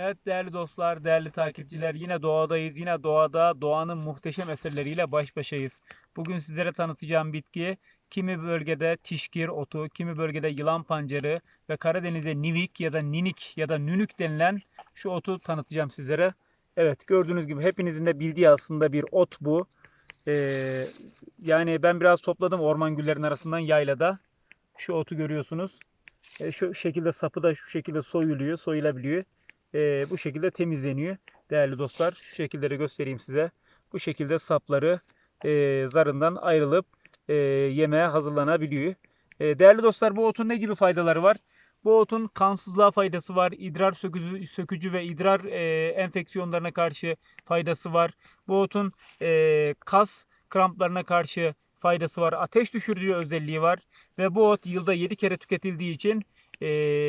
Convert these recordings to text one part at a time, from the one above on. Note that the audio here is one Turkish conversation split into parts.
Evet değerli dostlar, değerli takipçiler yine doğadayız. Yine doğada doğanın muhteşem eserleriyle baş başayız. Bugün sizlere tanıtacağım bitki kimi bölgede tişkir otu, kimi bölgede yılan pancarı ve Karadeniz'e nivik ya da ninik ya da nünük denilen şu otu tanıtacağım sizlere. Evet gördüğünüz gibi hepinizin de bildiği aslında bir ot bu. Ee, yani ben biraz topladım orman güllerin arasından yaylada. Şu otu görüyorsunuz. E, şu şekilde sapı da şu şekilde soyuluyor, soyulabiliyor. E, bu şekilde temizleniyor. Değerli dostlar şu şekilde de göstereyim size. Bu şekilde sapları e, zarından ayrılıp e, yemeğe hazırlanabiliyor. E, değerli dostlar bu otun ne gibi faydaları var? Bu otun kansızlığa faydası var. İdrar sökücü, sökücü ve idrar e, enfeksiyonlarına karşı faydası var. Bu otun e, kas kramplarına karşı faydası var. Ateş düşürücü özelliği var. Ve bu ot yılda 7 kere tüketildiği için e,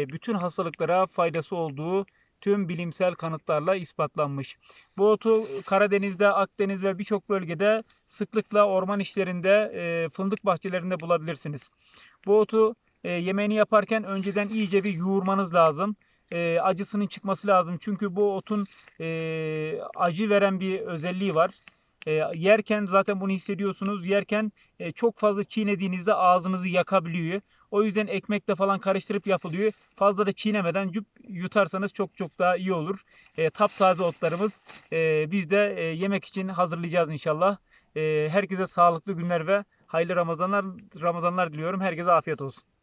bütün hastalıklara faydası olduğu tüm bilimsel kanıtlarla ispatlanmış. Bu otu Karadeniz'de, Akdeniz ve birçok bölgede sıklıkla orman işlerinde, e, fındık bahçelerinde bulabilirsiniz. Bu otu e, yemeğini yaparken önceden iyice bir yoğurmanız lazım. E, acısının çıkması lazım. Çünkü bu otun e, acı veren bir özelliği var. E, yerken zaten bunu hissediyorsunuz. Yerken e, çok fazla çiğnediğinizde ağzınızı yakabiliyor. O yüzden ekmekle falan karıştırıp yapılıyor. Fazla da çiğnemeden cüp yutarsanız çok çok daha iyi olur. E, taptaze otlarımız e, biz de e, yemek için hazırlayacağız inşallah. E, herkese sağlıklı günler ve hayırlı Ramazanlar Ramazanlar diliyorum. Herkese afiyet olsun.